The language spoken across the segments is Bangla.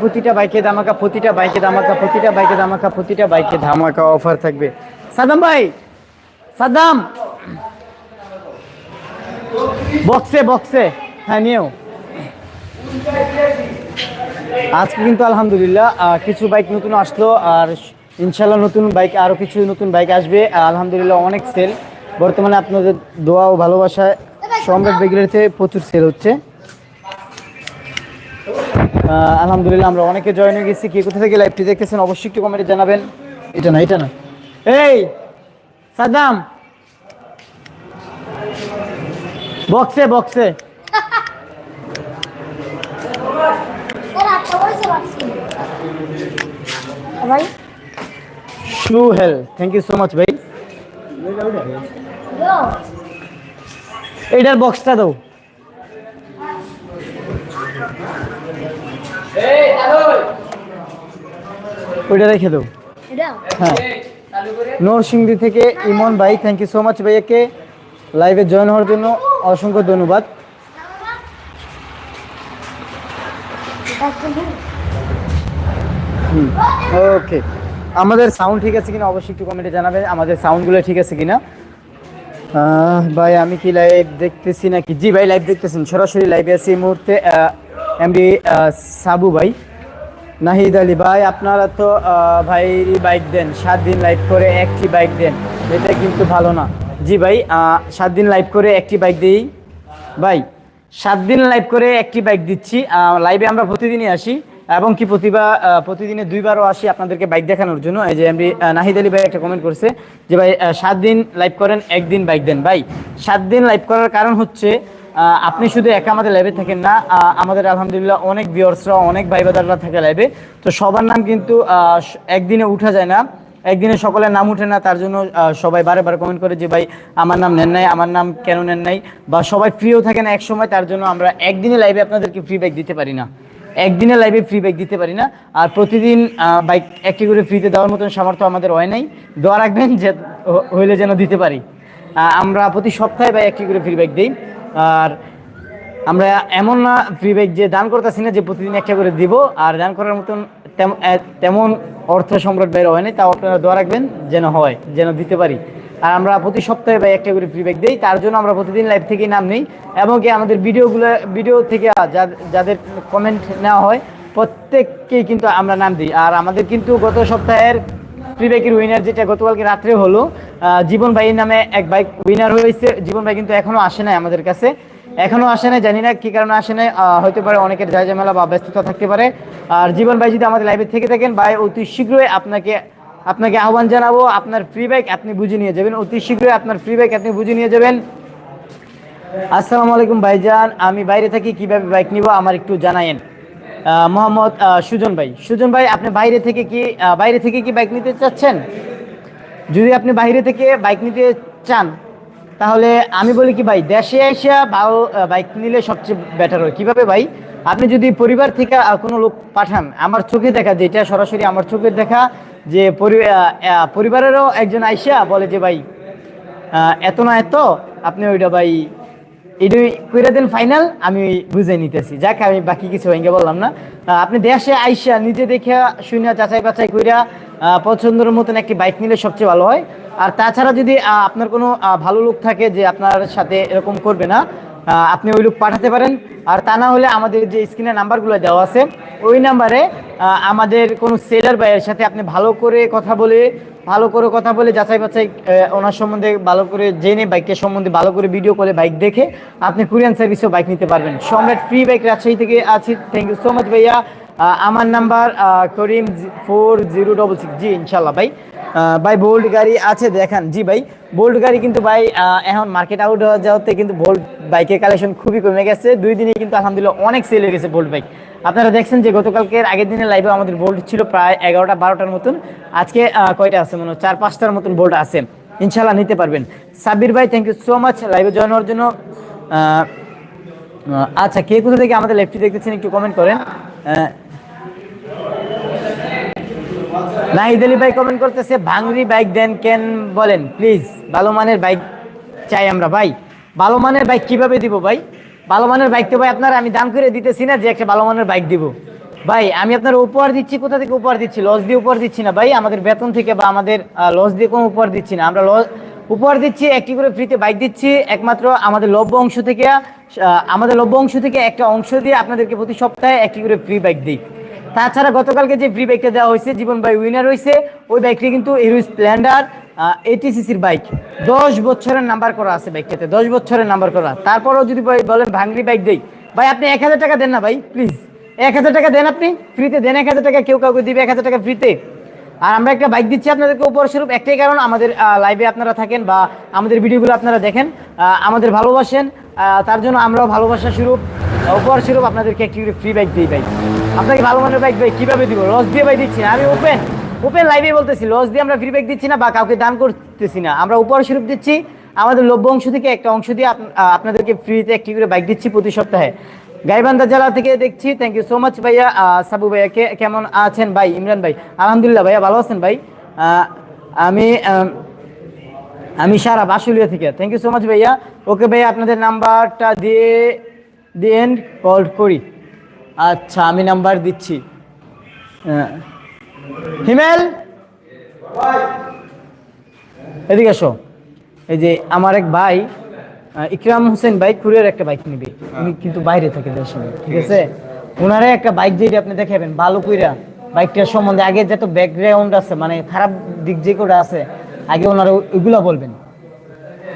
প্রতিটা বাইকে ধামাকা, প্রতিটা বাইকে ধামাকা, প্রতিটা বাইকে ধামাকা, প্রতিটা বাইকে ধামাকা অফার থাকবে। সাদাম ভাই সাদাম বক্সে বক্সে। হ্যাঁ নিয়েও। আজকে কিন্তু আলহামদুলিল্লাহ কিছু বাইক নতুন আসলো, আর ইনশাল্লাহ নতুন বাইক আরও কিছু নতুন বাইক আসবে। আলহামদুলিল্লাহ অনেক সেল বর্তমানে আপনাদের দোয়া ও ভালোবাসায় সম্রাট বেগিলারিতে প্রচুর সেল হচ্ছে। আলহামদুলিল্লাহ আমরা অনেকে জয়েন হয়ে গেছি। কে কোথা থেকে লাইভটি দেখতেছেন অবশ্যই একটু কমেন্টে জানাবেন। এটা না এটা না। এই সাদ্দাম। বক্সে বক্সে ভাই। থ্যাংক ইউ সো মাচ ভাই। এইটার বক্সটা দাও। ওইটা রেখে দাও। হ্যাঁ। নরসিংদী থেকে ইমন ভাই থ্যাংক ইউ সো মাচ ভাইয়াকে লাইভে জয়েন হওয়ার জন্য অসংখ্য ধন্যবাদ। ওকে আমাদের সাউন্ড ঠিক আছে কিনা অবশ্যই একটু কমেন্টে জানাবেন আমাদের সাউন্ডগুলো ঠিক আছে কিনা? ভাই আমি কি লাইভ দেখতেছি নাকি? জি ভাই লাইভ দেখতেছেন। সরাসরি লাইভে আছি এই মুহূর্তে এমডি সাবু ভাই। নাহিদ আলী ভাই, আপনারা তো ভাই বাইক দেন, সাত দিন লাইভ করে একটি বাইক দেন। এটা কিন্তু ভালো না। জি ভাই সাত দিন লাইভ করে একটি বাইক দিই। ভাই, সাত দিন লাইভ করে একটি বাইক দিচ্ছি। লাইভে আমরা প্রতিদিনই আসি এবং কি প্রতিভা প্রতিদিনে দুইবারও আসি আপনাদেরকে বাইক দেখানোর জন্য। এই যে এমডি নাহিদ আলী ভাই একটা কমেন্ট করছে যে, ভাই সাত দিন লাইভ করেন, একদিন বাইক দেন। ভাই, সাত দিন লাইভ করার কারণ হচ্ছে আপনি শুধু একা আমাদের লাইভে থাকেন না আমাদের আলহামদুলিল্লাহ অনেক ভিউয়ার্সরা অনেক ভাই বাদাররা থাকে লাইভে তো সবার নাম কিন্তু একদিনে উঠা যায় না। একদিনে সকলের নাম উঠে না, তার জন্য সবাই বারে বারে কমেন্ট করে যে, ভাই, আমার নাম নেন নাই, আমার নাম কেন নেন নাই? বা সবাই ফ্রিও থাকে না এক সময়, তার জন্য আমরা একদিনে লাইভে আপনাদেরকে ফ্রি বাইক দিতে পারি না। একদিনে লাইভে ফ্রি বাইক দিতে পারি না। আর প্রতিদিন বাইক একটি করে ফ্রিতে দেওয়ার মতন সামর্থ্য আমাদের হয় নাই। দোয়া রাখবেন যে হইলে যেন দিতে পারি। আমরা প্রতি সপ্তাহে, ভাই, একটি করে ফ্রি বাইক দিই। আর আমরা এমন না বাইক যে দান করতেছি না যে প্রতিদিন একটা করে দিব, আর দান করার মতন তেমন অর্থ সম্রাট বাইরে হয় নাই, তাও আপনারা দোয়া রাখবেন যেন হয়, যেন দিতে পারি। আর আমরা প্রতি সপ্তাহে ভাই একটা করে ফ্রি বাইক দিই, তার জন্য আমরা প্রতিদিন লাইভ থেকে নাম নিই। এবং কি আমাদের ভিডিওগুলো ভিডিও থেকে যাদের কমেন্ট নেওয়া হয়, প্রত্যেককেই কিন্তু আমরা নাম দিই। আর আমাদের কিন্তু গত সপ্তাহের ফ্রি বাইকের উইনার যেটা গতকালকে রাত্রে হলো জীবন ভাইয়ের নামে এক বাইক উইনার হয়েছে। জীবন ভাই কিন্তু এখনও আসে নাই আমাদের কাছে। এখনও আসে নাই, জানি না কি কারণে আসে নাই। হতে পারে অনেকের যায় ঝামেলা বা ব্যস্ততা থাকতে পারে। আর জীবন ভাই যদি আমাদের লাইভে থেকে থাকেন, ভাই, অতি শীঘ্রই আপনাকে আপনাকে আহ্বান জানাব। আপনার ফ্রি বাইক আপনি বুঝে নিয়ে যাবেন। অতি শীঘ্রই আপনার ফ্রি বাইক আপনি বুঝে নিয়ে যাবেন। আসসালামু আলাইকুম ভাইজান। আমি বাইরে থাকি, কীভাবে বাইক নিব আমার একটু জানায়েন। মোহাম্মদ সুজন ভাই। সুজন ভাই, আপনি বাইরে থেকে কি বাইরে থেকে কি বাইক নিতে চাচ্ছেন? যদি আপনি বাইরে থেকে বাইক নিতে চান, তাহলে আমি বলি কি ভাই, দেশে এসে ভালো বাইক নিলে সবচেয়ে বেটার হয়। কীভাবে ভাই? আপনি যদি পরিবার থেকে কোনো লোক পাঠান, আমার চোখে দেখা, যেটা সরাসরি আমার চোখে দেখা, যে পরিবারেরও একজন আইসা বলে যে ভাই এত না এত, আপনি ওইটা ভাই, এটাই কইরা দেন ফাইনাল আমি বুঝে নিতেছি। যাক, আমি বাকি কিছু ভেঙে বললাম না। আপনি দেশে আইসা নিজে দেখে শুনে যাচাই বাছাই কইরা পছন্দের মতন একটি বাইক নিলে সবচেয়ে ভালো হয়। আর তাছাড়া যদি আপনার কোনো ভালো লোক থাকে যে আপনার সাথে এরকম করবে না আপনি ওই লোক পাঠাতে পারেন। আর তা না হলে আমাদের যে স্ক্রিনে নাম্বারগুলো দেওয়া আছে, ওই নাম্বারে আমাদের কোনো সেলার ভাইয়ের সাথে আপনি ভালো করে কথা বলে, ভালো করে কথা বলে যাচাই বাছাই ওনার সম্বন্ধে ভালো করে জেনে বাইকের সম্বন্ধে ভালো করে ভিডিও করে বাইক দেখে আপনি কুরিয়ান সার্ভিসেও বাইক নিতে পারবেন। সম্রাট ফ্রি বাইক রাজশাহী থেকে আছি। থ্যাংক ইউ সো মাচ ভাইয়া। আমার number Karim four zero double six. জি, ইনশাল্লাহ ভাই। ভাই বোল্ড গাড়ি আছে, দেখান। জি ভাই বোল্ড গাড়ি কিন্তু ভাই এখন মার্কেট আউট হওয়া যাওয়াতে কিন্তু বোল্ড বাইকের কালেকশন খুবই কমে গেছে। দুই দিনে কিন্তু আলহামদুলিল্লাহ অনেক সেল হয়ে গেছে বোল্ড বাইক আপনারা দেখছেন যে গতকালকের আগের দিনের লাইভে আমাদের বোল্ড ছিল প্রায় এগারোটা, বারোটার মতন। আজকে কয়টা আছে মনে চার, পাঁচটার মতন বোল্ড আছে। ইনশাল্লাহ নিতে পারবেন। সাব্বির ভাই থ্যাংক ইউ সো মাচ লাইভে জয়েন হওয়ার জন্য। আচ্ছা কে কোথা থেকে আমাদের লাইভটি দেখতেছেন একটু কমেন্ট করেন। নাহিদ আলী ভাই কমেন্ট করতেছে ভাঙরি বাইক দেন কেন? বলেন প্লিজ ভালো মানের বাইক চাই আমরা ভাই। ভালো মানের বাইক কীভাবে দিব ভাই? ভালো মানের বাইক তো ভাই আপনার, আমি দাম করে দিতেছি না যে একটা ভালো মানের বাইক দিব। ভাই, আমি আপনার উপহার দিচ্ছি, কোথা থেকে উপহার দিচ্ছি? লস দিয়ে উপহার দিচ্ছি না ভাই, আমাদের বেতন থেকে বা আমাদের লস দিয়ে কোনো উপহার দিচ্ছি না। আমরা লস উপহার দিচ্ছি, একটি করে ফ্রিতে বাইক দিচ্ছি, একমাত্র আমাদের লভ্য অংশ থেকে আমাদের লভ্য অংশ থেকে একটা অংশ দিয়ে আপনাদেরকে প্রতি সপ্তাহে একটি করে ফ্রি বাইক দিই। তাছাড়া গতকালকে যে ফ্রি বাইকটা দেওয়া হয়েছে, জীবন ভাই উইনার হয়েছে, ওই বাইকটি কিন্তু হিরো স্প্লেন্ডার এইটি সিসির বাইক দশ বছরের নাম্বার করা আছে বাইকটাতে দশ বছরের নাম্বার করা। তারপরেও যদি ভাই বলেন ভাঙড়ি বাইক দেই। ভাই, আপনি এক হাজার টাকা দেন না ভাই প্লিজ এক হাজার টাকা দেন আপনি ফ্রিতে দেন এক হাজার টাকা, কেউ কাউকে দিবে এক হাজার টাকা ফ্রিতে আর আমরা একটা বাইক দিচ্ছি আপনাদেরকে উপরস্বরূপ একটাই কারণ আমাদের লাইভে আপনারা থাকেন বা আমাদের ভিডিওগুলো আপনারা দেখেন আমাদের ভালোবাসেন তার জন্য আমরাও ভালোবাসা স্বরূপ উপহার স্বরূপ আপনাদেরকে একটি ফ্রি বাইক দিই ভাই। আপনাকে ভালো মানের বাইক ভাই কীভাবে দিব? লস দিয়ে ভাই দিচ্ছি না। আমি ওপেন ওপেন লাইভে বলতেছি লস দিয়ে আমরা ফ্রি দিচ্ছি না বা কাউকে দান করতেছি না। আমরা উপহার স্বরূপ দিচ্ছি। আমাদের লভ্য অংশ থেকে একটা অংশ দিয়ে আপনাদেরকে ফ্রিতে একটি করে বাইক দিচ্ছি প্রতি সপ্তাহে। গাইবান্ধা জেলা থেকে দেখছি। থ্যাংক ইউ সো মাচ ভাইয়া। সাবু ভাইয়া কে, কেমন আছেন ভাই? ইমরান ভাই। আলহামদুলিল্লাহ ভাইয়া ভালো আছেন ভাই। আমি আমি সারা বাসুলিয়া থেকে। থ্যাংক ইউ সো মাচ ভাইয়া। ওকে ভাইয়া, আপনাদের নাম্বারটা দিয়ে দিন কল করি। আচ্ছা আমি নাম্বার দিচ্ছি। আহ, হিমেল? এদিকে এসো। এই যে আমার এক ভাই ইকরাম হোসেন ভাই কুরিয়ার একটা বাইক নিবে। উনি কিন্তু বাইরে থাকে দেশে ঠিক আছে? ওনারে একটা বাইক যেটা আপনি দেখাবেন ভালো কইরা বাইকটার সম্বন্ধে আগে যত ব্যাকগ্রাউন্ড আছে মানে খারাপ দিক যে করে আছে আগে ওনারা ওই- ওইগুলা বলবেন।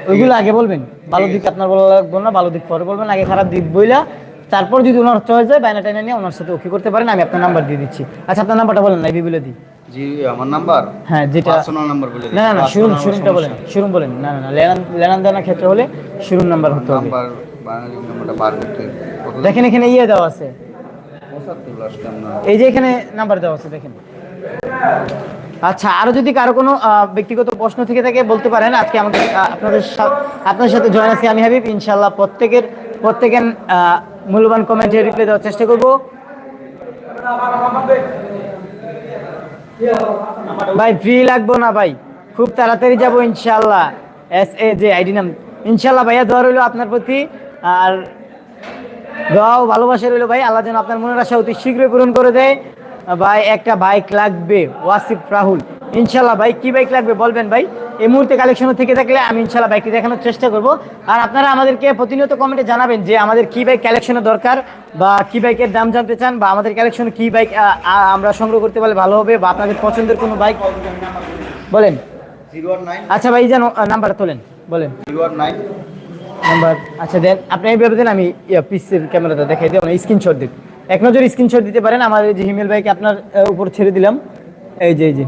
ওইগুলো আগে বলবেন। ভালো দিক আপনার বলা লাগবে না ভালো দিক পরে বলবেন। আগে খারাপ দিক বইলা তারপর যদি ওনার চয়েস যায় বাইনা টাইনা নিয়ে ওনার সাথে ওকে করতে পারেন আমি আপনার নাম্বার দিয়ে দিচ্ছি। আচ্ছা আপনার নাম্বারটা বলেন লাইভে বলে দিই। জি আমার নাম্বার হ্যাঁ যেটা পার্সোনাল নাম্বার বলে না না না শুরুন Personal বলেন শুরুন বলেন। না না না লেনান লেনান ক্ষেত্রে হলে শুরুন নাম্বার হতে হবে। নাম্বার বাঙালি নাম্বারটা বার করতে দেখেন এখানে ইয়ে দেওয়া আছে। এই যে এখানে নাম্বার দেওয়া আছে দেখেন। আচ্ছা আরও যদি কারও কোনো ব্যক্তিগত প্রশ্ন থেকে থাকে বলতে পারেন। আজকে আমাদের আপনাদের সা- আপনার সাথে জয়েন আছি আমি হাবিব। ইনশাল্লাহ প্রত্যেকের প্রত্যেকের আহ, মূল্যবান কমেন্টে রিপ্লাই দেওয়ার চেষ্টা করব। ভাই ফ্রি লাগবো না ভাই? খুব তাড়াতাড়ি যাব ইনশাল্লাহ এস এ যে আইডি নাম। ইনশাল্লাহ ভাইয়া, দোয়া রইল আপনার প্রতি। আর দোয়াও ভালোবাসা রইল ভাই। আল্লাহ যেন আপনার মনের আশা অতি শীঘ্রই পূরণ করে দেয়। ভাই একটা বাইক লাগবে। ওয়াসিফ রাহুল। ইনশাল্লাহ ভাই কি বাইক লাগবে বলবেন ভাই? এই মুহূর্তে কালেকশন থেকে থাকলে আমি ইনশাল্লাহ বাইকটি দেখানোর চেষ্টা করব। আর আপনারা আমাদেরকে প্রতিনিয়ত কমেন্টে জানাবেন যে আমাদের কি বাইক কালেকশনের দরকার বা কি বাইকের দাম জানতে চান বা আমাদের কালেকশন কি বাইক আমরা সংগ্রহ করতে পারলে ভালো হবে বা আপনাদের পছন্দের কোনো বাইক বলেন। আচ্ছা ভাই যেন নাম্বারটা তোলেন। বলেন। নাম্বার আচ্ছা দেন আপনি এইভাবে দেন আমি পিসের ক্যামেরাটা দেখাই মানে স্ক্রিনশট দিন এক নজর স্ক্রিনশট দিতে পারেন। আমার এই যে হিমেল ভাইকে আপনার উপর ছেড়ে দিলাম। এই যে এই যে।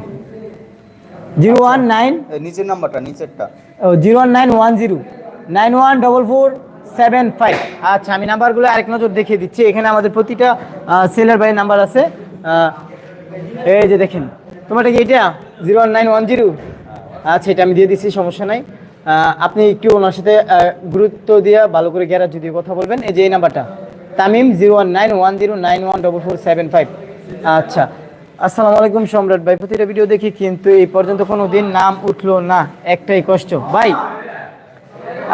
জিরো ওয়ান নাইন নিচের নাম্বারটা নিচেরটা। ও zero one nine one zero. Nine one double four seven five. আচ্ছা আমি নাম্বারগুলো আরেক নজর দেখিয়ে দিচ্ছি। এখানে আমাদের প্রতিটা সেলার ভাইয়ের নাম্বার আছে। এই যে দেখেন। তোমারটা কি এটা? Zero one nine one zero. আচ্ছা এটা আমি দিয়ে দিচ্ছি সমস্যা নাই। আপনি একটু ওনার সাথে গুরুত্ব দিয়ে ভালো করে গ্যারাজ যদি কথা বলবেন। এই যে এই নাম্বারটা। Tamim zero one nine one zero nine one double four seven five. আচ্ছা আসসালামু আলাইকুম সম্রাট ভাই, প্রতিটা ভিডিও দেখি কিন্তু এই পর্যন্ত কোনো দিন নাম উঠল না, একটাই কষ্ট। ভাই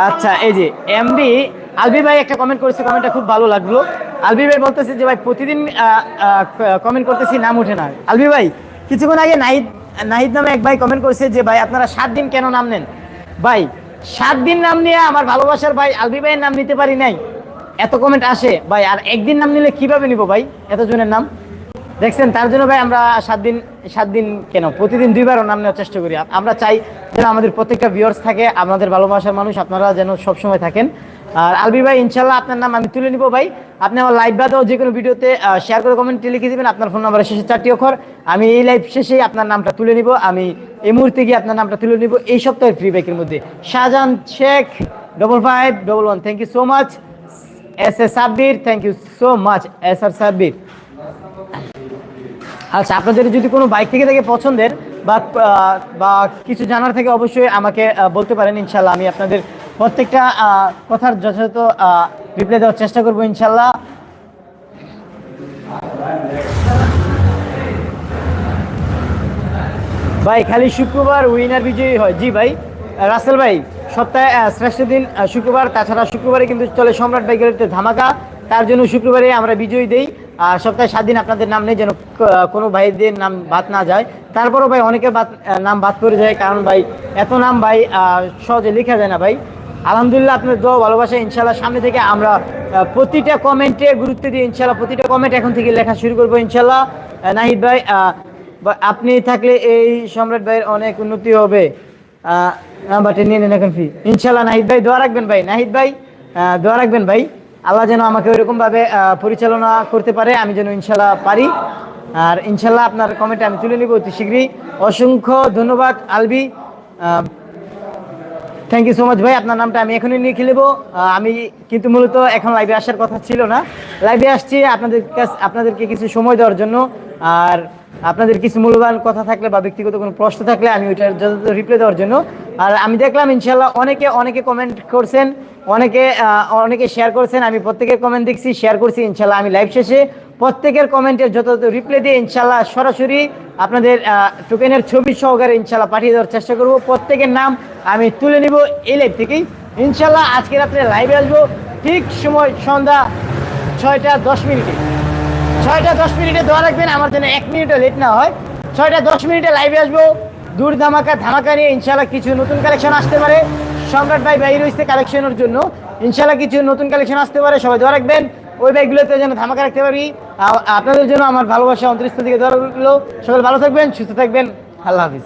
আচ্ছা এই যে এমডি আলবি ভাই একটা কমেন্ট করেছে কমেন্টটা খুব ভালো লাগল। আলবি ভাই বলতেছে যে, ভাই, প্রতিদিন কমেন্ট করতেছি, নাম উঠে না। আলবি ভাই, কিছুক্ষণ আগে নাহিদ নাহিদ নামে এক ভাই কমেন্ট করেছে যে, ভাই, আপনারা সাত দিন কেন নাম নেন? ভাই, সাত দিন নাম নিয়ে আমার ভালোবাসার ভাই আলবি ভাইয়ের নাম নিতে পারি নাই। এত কমেন্ট আসে, ভাই, আর একদিন নাম নিলে কীভাবে নিব ভাই? এতজনের নাম? দেখছেন, তার জন্য ভাই আমরা সাত দিন সাত দিন কেন? প্রতিদিন দুইবারও নাম নেওয়ার চেষ্টা করি। আমরা চাই যেন আমাদের প্রত্যেকটা ভিউয়ার্স থাকে, আমাদের ভালোবাসার মানুষ, আপনারা যেন সবসময় থাকেন। আর আলবি ভাই, ইনশাল্লাহ আপনার নাম আমি তুলে নিব ভাই। আপনি আমার লাইভ বাদেও যে কোনো ভিডিওতে শেয়ার করে কমেন্টে লিখে দিবেন, আপনার ফোন নাম্বারের শেষে চারটি অক্ষর। আমি এই লাইভ শেষেই আপনার নামটা তুলে নিব। আমি এই মুহূর্তে গিয়ে আপনার নামটা তুলে নিব। এই সপ্তাহের ফ্রি বাইকের মধ্যে। Shahjahan Sheikh double five double one thank you so much S S Sabbir thank you so much S R Sabbir. আচ্ছা আপনাদের যদি কোনো বাইক থেকে থাকে পছন্দের বা বা কিছু জানার থেকে অবশ্যই আমাকে বলতে পারেন ইনশাল্লাহ আমি আপনাদের প্রত্যেকটা কথার যথাযথ রিপ্লাই দেওয়ার চেষ্টা করব ইনশাল্লাহ ভাই, খালি শুক্রবার উইনার বিজয়ী হয়। জি ভাই, রাসেল ভাই। সপ্তাহে শ্রেষ্ঠ দিন শুক্রবার তাছাড়া শুক্রবারে কিন্তু চলে সম্রাট গ্যালারিতে ধামাকা। তার জন্য শুক্রবারে আমরা বিজয়ী দেই। আহ, সপ্তাহে সাত দিন আপনাদের নাম নেই যেন কোনো ভাইদের নাম বাদ না যায়। তারপরও ভাই অনেকের বাদ নাম বাদ পড়ে যায় কারণ ভাই এত নাম ভাই সহজে লেখা যায় না ভাই। আলহামদুলিল্লাহ আপনার দোয়া ভালোবাসা ইনশাল্লাহ সামনে থেকে আমরা প্রতিটা কমেন্টে গুরুত্ব দিয়ে ইনশাল্লাহ প্রতিটা কমেন্ট এখন থেকে লেখা শুরু করব ইনশাল্লাহ নাহিদ ভাই আপনি থাকলে এই সম্রাট ভাইয়ের অনেক উন্নতি হবে। নাম্বারটা নিয়ে নেন এখন ফি ইনশাল্লাহ নাহিদ ভাই, দোয়া রাখবেন ভাই। নাহিদ ভাই দোয়া রাখবেন ভাই। আল্লাহ যেন আমাকে ওইরকমভাবে পরিচালনা করতে পারে, আমি যেন ইনশাল্লাহ পারি। আর ইনশাল্লাহ আপনার কমেন্টে আমি তুলে নিব অতি শীঘ্রই। অসংখ্য ধন্যবাদ, Albi. Thank you so much ভাই, আপনার নামটা আমি এখনই নিয়ে খেলব আমি কিন্তু মূলত এখন লাইভে আসার কথা ছিল না। লাইভে আসছি আপনাদের কাছে আপনাদেরকে কিছু সময় দেওয়ার জন্য। আর আপনাদের কিছু মূল্যবান কথা থাকলে বা ব্যক্তিগত কোনো প্রশ্ন থাকলে আমি ওইটার যথাযথ রিপ্লাই দেওয়ার জন্য। আর আমি দেখলাম ইনশাল্লাহ অনেকে অনেকে কমেন্ট করছেন, অনেকে অনেকে শেয়ার করছেন, আমি প্রত্যেকের কমেন্ট দেখছি শেয়ার করছি ইনশাল্লাহ আমি লাইভ শেষে প্রত্যেকের কমেন্টের যথাযথ রিপ্লাই দিয়ে ইনশাল্লাহ সরাসরি আপনাদের টোকেনের ছবি সহকারে ইনশাল্লাহ পাঠিয়ে দেওয়ার চেষ্টা করব। প্রত্যেকের নাম আমি তুলে নিব এই লাইভ থেকেই। ইনশাল্লাহ আজকে রাত্রে লাইভে আসব, ঠিক সময় সন্ধ্যা ছয়টা দশ মিনিটে। ছয়টা দশ মিনিটে দোয়া রাখবেন, আমার জন্য এক মিনিটও লেট না হয়। ছয়টা দশ মিনিটে লাইভে আসব। দূর ধামাকা ধামাকা নিয়ে ইনশাল্লাহ কিছু নতুন কালেকশন আসতে পারে। সম্রাট ভাই বাইরে রয়েছে কালেকশনের জন্য। ইনশাল্লাহ কিছু নতুন কালেকশন আসতে পারে, সবাই দোয়া রাখবেন। ওই ব্যাগগুলোতে যেন ধামাকা রাখতে পারি। আপনাদের জন্য আমার ভালোবাসা অন্তরিস্থ থেকে দোয়া রইল। সবাই ভালো থাকবেন, সুস্থ থাকবেন। আল্লাহ হাফিজ।